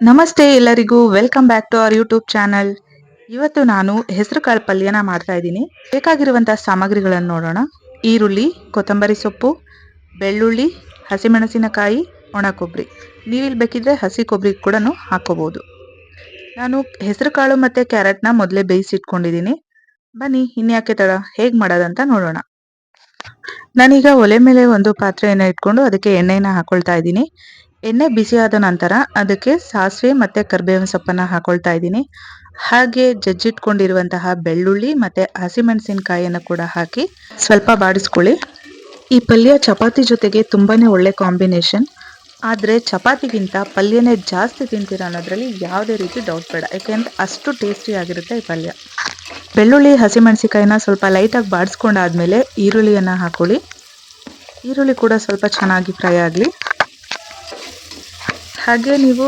ನಮಸ್ತೆ ಎಲ್ಲರಿಗೂ welcome back to our YouTube channel ಇವತ್ತು ನಾನು ಹೆಸರು ಕಾಳು ಪಲ್ಯನ ಮಾಡ್ತಾ ಇದ್ದೀನಿ. ಬೇಕಾಗಿರುವಂಥ ಸಾಮಗ್ರಿಗಳನ್ನು ನೋಡೋಣ. ಈರುಳ್ಳಿ, ಕೊತ್ತಂಬರಿ ಸೊಪ್ಪು, ಬೆಳ್ಳುಳ್ಳಿ, ಹಸಿಮೆಣಸಿನಕಾಯಿ ಒಣ ಕೊಬ್ಬರಿ ನೀವಿಲ್ಲಿ ಬೇಕಿದ್ರೆ ಹಸಿ ಕೊಬ್ಬರಿ ಕೂಡ ಹಾಕೋಬಹುದು ನಾನು ಹೆಸರು ಕಾಳು ಮತ್ತು ಕ್ಯಾರೆಟ್ನ ಮೊದಲೇ ಬೇಯಿಸಿಟ್ಕೊಂಡಿದ್ದೀನಿ ಬನ್ನಿ ಇನ್ಯಾಕೆ ತಡ? ಹೇಗೆ ಮಾಡೋದಂತ ನೋಡೋಣ. ನಾನೀಗ ಒಲೆ ಮೇಲೆ ಒಂದು ಪಾತ್ರೆಯನ್ನು ಇಟ್ಕೊಂಡು ಅದಕ್ಕೆ ಎಣ್ಣೆನ ಹಾಕೊಳ್ತಾ ಇದ್ದೀನಿ. ಎಣ್ಣೆ ಬಿಸಿಯಾದ ನಂತರ ಅದಕ್ಕೆ ಸಾಸಿವೆ ಮತ್ತು ಕರಿಬೇವಿನ ಸೊಪ್ಪನ್ನು ಹಾಕೊಳ್ತಾ ಇದ್ದೀನಿ. ಹಾಗೆ ಜಜ್ಜಿಟ್ಕೊಂಡಿರುವಂತಹ ಬೆಳ್ಳುಳ್ಳಿ ಮತ್ತು ಹಸಿಮೆಣಸಿನಕಾಯಿಯನ್ನು ಕೂಡ ಹಾಕಿ ಸ್ವಲ್ಪ ಬಾಡಿಸ್ಕೊಳ್ಳಿ. ಈ ಪಲ್ಯ ಚಪಾತಿ ಜೊತೆಗೆ ತುಂಬಾ ಒಳ್ಳೆ ಕಾಂಬಿನೇಷನ್. ಆದರೆ ಚಪಾತಿಗಿಂತ ಪಲ್ಯನೇ ಜಾಸ್ತಿ ತಿಂತೀರ ಅನ್ನೋದ್ರಲ್ಲಿ ಯಾವುದೇ ರೀತಿ ಡೌಟ್ ಬೇಡ. ಯಾಕೆಂದರೆ ಅಷ್ಟು ಟೇಸ್ಟಿ ಆಗಿರುತ್ತೆ ಈ ಪಲ್ಯ. ಬೆಳ್ಳುಳ್ಳಿ ಹಸಿಮೆಣಸಿಕಾಯಿನ ಸ್ವಲ್ಪ ಲೈಟಾಗಿ ಬಾಡಿಸ್ಕೊಂಡಾದ್ಮೇಲೆ ಈರುಳ್ಳಿಯನ್ನು ಹಾಕೊಳ್ಳಿ. ಈರುಳ್ಳಿ ಕೂಡ ಸ್ವಲ್ಪ ಚೆನ್ನಾಗಿ ಫ್ರೈ ಆಗಲಿ. ಹಾಗೆ ನೀವು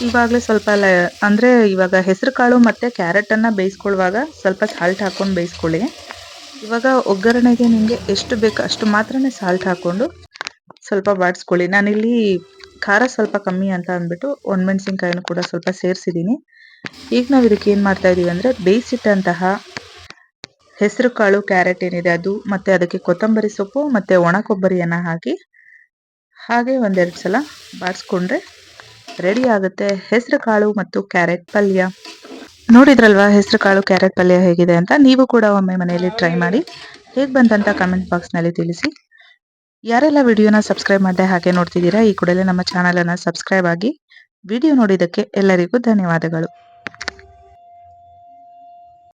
ಇವಾಗಲೇ ಸ್ವಲ್ಪ ಲ, ಅಂದರೆ ಇವಾಗ ಹೆಸರು ಕಾಳು ಮತ್ತು ಕ್ಯಾರೆಟನ್ನು ಬೇಯಿಸ್ಕೊಳ್ಳುವಾಗ ಸ್ವಲ್ಪ ಸಾಲ್ಟ್ ಹಾಕ್ಕೊಂಡು ಬೇಯಿಸ್ಕೊಳ್ಳಿ. ಇವಾಗ ಒಗ್ಗರಣೆಗೆ ನಿಮಗೆ ಎಷ್ಟು ಬೇಕು ಅಷ್ಟು ಮಾತ್ರ ಸಾಲ್ಟ್ ಹಾಕ್ಕೊಂಡು ಸ್ವಲ್ಪ ಬಾಡಿಸ್ಕೊಳ್ಳಿ. ನಾನಿಲ್ಲಿ ಖಾರ ಸ್ವಲ್ಪ ಕಮ್ಮಿ ಅಂತ ಅಂದ್ಬಿಟ್ಟು ಒಣಮೆಣ್ಸಿನ್ಕಾಯಿನೂ ಕೂಡ ಸ್ವಲ್ಪ ಸೇರಿಸಿದ್ದೀನಿ. ಈಗ ನಾವು ಇದಕ್ಕೆ ಏನು ಮಾಡ್ತಾ ಇದ್ದೀವಿ ಅಂದರೆ ಬೇಯಿಸಿಟ್ಟಂತಹ ಹೆಸರು ಕಾಳು, ಕ್ಯಾರೆಟ್ ಏನಿದೆ ಅದು ಮತ್ತು ಅದಕ್ಕೆ ಕೊತ್ತಂಬರಿ ಸೊಪ್ಪು ಮತ್ತು ಒಣ ಕೊಬ್ಬರಿಯನ್ನು ಹಾಕಿ ಹಾಗೆ ಒಂದೆರಡು ಸಲ ಬಾಡಿಸ್ಕೊಂಡ್ರೆ ರೆಡಿ ಆಗುತ್ತೆ. ಹೆಸರು ಕಾಳು ಮತ್ತು ಕ್ಯಾರೆಟ್ ಪಲ್ಯ. ನೋಡಿದ್ರಲ್ವಾ ಹೆಸರು ಕಾಳು, ಕ್ಯಾರೆಟ್ ಪಲ್ಯ ಹೇಗಿದೆ ಅಂತ? ನೀವು ಕೂಡ ಒಮ್ಮೆ ಮನೆಯಲ್ಲಿ ಟ್ರೈ ಮಾಡಿ. ಹೇಗೆ ಬಂತಂತ ಕಮೆಂಟ್ ಬಾಕ್ಸ್ನಲ್ಲಿ ತಿಳಿಸಿ. ಯಾರೆಲ್ಲ ವಿಡಿಯೋನ ಸಬ್ಸ್ಕ್ರೈಬ್ ಮಾಡದೆ ಹಾಗೆ ನೋಡ್ತಿದ್ದೀರಾ, ಈ ಕೂಡಲೇ ನಮ್ಮ ಚಾನಲನ್ನು ಸಬ್ಸ್ಕ್ರೈಬ್ ಆಗಿ. ವಿಡಿಯೋ ನೋಡಿದ್ದಕ್ಕೆ ಎಲ್ಲರಿಗೂ ಧನ್ಯವಾದಗಳು.